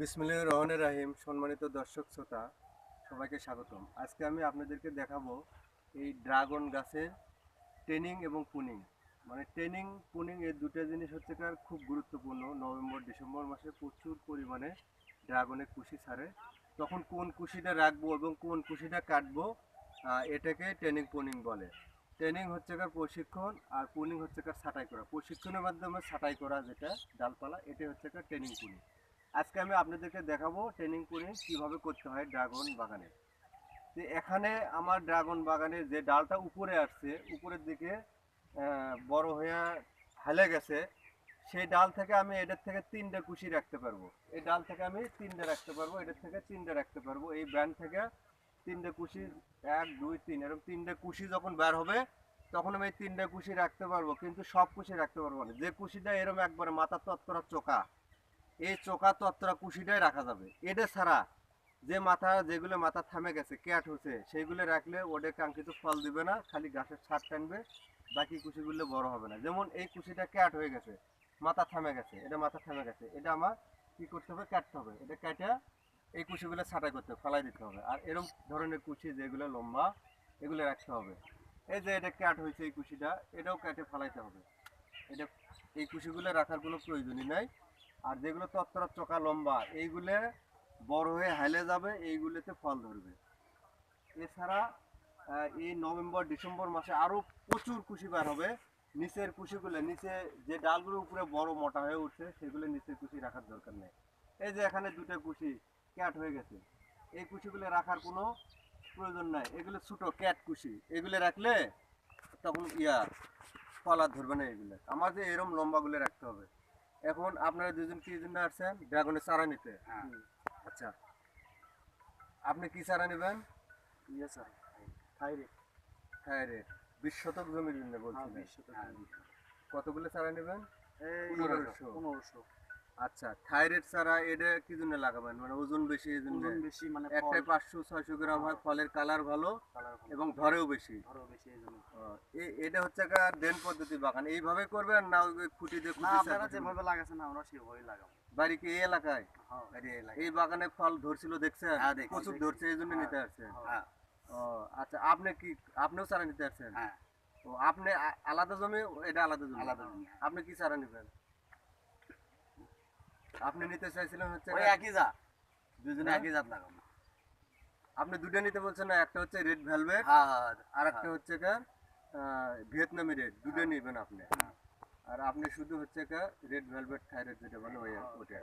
বিসমিল্লাহ রহমানির রাহিম, সম্মানিত দর্শক শ্রোতা, সবাইকে স্বাগতম। আজকে আমি আপনাদেরকে দেখাবো এই ড্রাগন গাছের ট্রেনিং এবং পুনিং। মানে ট্রেনিং, পুনিং এই দুটো জিনিস হচ্ছে কার খুব গুরুত্বপূর্ণ। নভেম্বর, ডিসেম্বর মাসে প্রচুর পরিমাণে ড্রাগনের কুশি ছাড়ে। তখন কোন কুশিটা রাখব এবং কোন কুশিটা কাটবো এটাকে ট্রেনিং পুনিং বলে। ট্রেনিং হচ্ছে কার প্রশিক্ষণ আর পুনিং হচ্ছে কার ছাঁটাই করা। প্রশিক্ষণের মাধ্যমে ছাঁটাই করা যেটা ডালপালা এটা হচ্ছে কার ট্রেনিং পুনিং। আজকে আমি আপনাদেরকে দেখাবো ট্রেনিং পুনিং কীভাবে করতে হয় ড্রাগন বাগানে। তো এখানে আমার ড্রাগন বাগানে যে ডালটা উপরে আসছে, উপরের দিকে বড় হয়ে হেলে গেছে, সেই ডাল থেকে আমি এটার থেকে তিনটে কুশি রাখতে পারব। এই ডাল থেকে আমি তিনটে রাখতে পারব, এটার থেকে তিনটে রাখতে পারব। এই ব্যান্ড থেকে তিনটে কুশি, এক, দুই, তিন, এরকম তিনটে কুশি যখন বের হবে, তখন আমি এই তিনটে কুশি রাখতে পারব, কিন্তু সব কুশি রাখতে পারব না। যে কুশিটা এরকম একবারে মাথা তত্তরা চোকা এই চোকা তত্তরা কুশিটাই রাখা যাবে। এটা ছাড়া যে মাথা, যেগুলো মাথা থামে গেছে, ক্যাট হচ্ছে সেইগুলো রাখলে ওদের কাঙ্ক্ষিত ফল দিবে না, খালি গাছের ছাদ টানবে, বাকি কুশিগুলো বড় হবে না। যেমন এই কুশিটা ক্যাট হয়ে গেছে, মাথা থামে গেছে, এটা মাথা থামে গেছে, এটা আমার কি করতে হবে, কাটতে হবে। এটা কাটা এই কুশিগুলো ছাঁটাই করতে হবে, ফালাই দিতে হবে। আর এরকম ধরনের কুশি যেগুলো লম্বা, এগুলো রাখতে হবে। এই যে এটা ক্যাট হয়েছে এই কুশিটা, এটাও কেটে ফালাইতে হবে। এটা, এই কুশিগুলো রাখার কোনো প্রয়োজনই নাই। আর যেগুলো তত্তরা চোখা লম্বা, এইগুলো বড় হয়ে হেলে যাবে, এইগুলোতে ফল ধরবে। এছাড়া এই নভেম্বর, ডিসেম্বর মাসে আরও প্রচুর কুশি বার হবে। নিচের কুশিগুলো, নিচে যে ডালগুলো উপরে বড় মোটা হয়ে উঠছে, সেগুলো নিচের কুশি রাখার দরকার নেই। এই যে এখানে দুটো কুশি ক্যাট হয়ে গেছে। এই কুশিগুলো রাখার কোনো প্রয়োজন নাই। এগুলো ছোটো ক্যাট কুশি। এগুলো রাখলে তখন ইয়া, ফল আর ধরবে না এগুলো। আমার যে এরম লম্বাগুলো রাখতে হবে। এখন আপনারা দুজন কি জন্য আসছেন? ড্রাগনের চারা নিতে। আচ্ছা। আপনি কি চারা নেবেন? ইয়ে স্যার বিশ শতক জমির জন্য হ্যাঁ বিশ শতক কতগুলো চারা নেবেন? পনেরোশো। পনেরোশো। আচ্ছা থাইরয়েড চারা এটা কি জন্য লাগাবেন? মানে ওজন বেশি এই জন্য? ওজন বেশি মানে একটাই পাঁচশো ছয়শো গ্রাম হয় ফলের কালার ভালো এবং ধরেও বেশি। ধরো বেশি এই জন্য। এটা হচ্ছে একটা ড্রেন পদ্ধতি বাগান। এইভাবে করবেন না ওই খুঁটি দিয়ে না খুঁটি আপনারা যেভাবে লাগাছেন আমরা সেভাবেই লাগাবো। বাড়ি কি এই এলাকায়? হ্যাঁ এই এলাকায়। এই বাগানে ফল ধরছিল দেখছেন? হ্যাঁ, দেখছি, প্রচুর ধরছে এই জন্য হ্যাঁ, নিতে আসছেন হ্যাঁ। ও আচ্ছা আপনি কি আপনিও চারা নিতে আসছেন? হ্যাঁ। ও আপনি আলাদা জমি এটা আলাদা জমি? আলাদা জমি। আপনি কি চারা নেবেন? আপনি নিতে চাইছিলেন হচ্ছে ওই একই জাত। দুজনে একই জাত লাগাবো। আপনি দুটো নিতে বলছেন না একটা হচ্ছে রেড ভেলভেট হ্যাঁ হ্যাঁ আর একটা হচ্ছে কার ভিয়েতনামি রেড দুটো নেবেন আপনি। হ্যাঁ। আর আপনি শুধু হচ্ছে কা রেড ভেলভেট থাইরয়েড যেটা বলে ওই ওটা